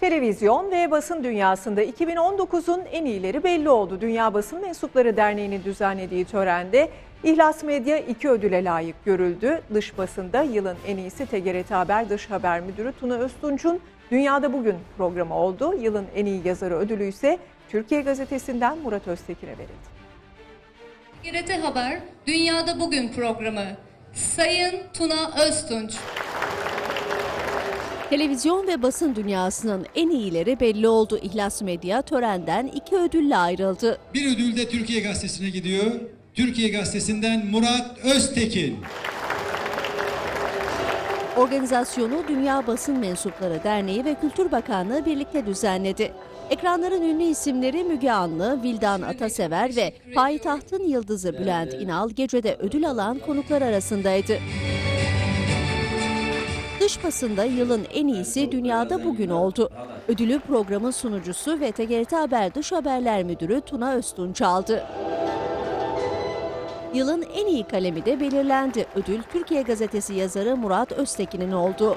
Televizyon ve basın dünyasında 2019'un en iyileri belli oldu. Dünya Basın Mensupları Derneği'nin düzenlediği törende İhlas Medya iki ödüle layık görüldü. Dış basında yılın en iyisi TGRT Haber Dış Haber Müdürü Tuna Öztunç'un Dünyada Bugün programı oldu. Yılın en iyi yazarı ödülü ise Türkiye Gazetesi'nden Murat Öztekin'e verildi. TGRT Haber Dünyada Bugün programı. Sayın Tuna Öztunç. Televizyon ve basın dünyasının en iyileri belli oldu. İhlas Medya törenden iki ödülle ayrıldı. Bir ödül de Türkiye Gazetesi'ne gidiyor. Türkiye Gazetesi'nden Murat Öztekin. Organizasyonu Dünya Basın Mensupları Derneği ve Kültür Bakanlığı birlikte düzenledi. Ekranların ünlü isimleri Müge Anlı, Vildan Atasever ve Payitahtın Yıldızı Bülent İnal gecede ödül alan konuklar arasındaydı. Dış basında yılın en iyisi Dünyada Bugün oldu. Ödülü programın sunucusu ve TGRT Haber Dış Haberler Müdürü Tuna Öztunç aldı. Yılın en iyi kalemi de belirlendi. Ödül Türkiye Gazetesi yazarı Murat Öztekin'in oldu.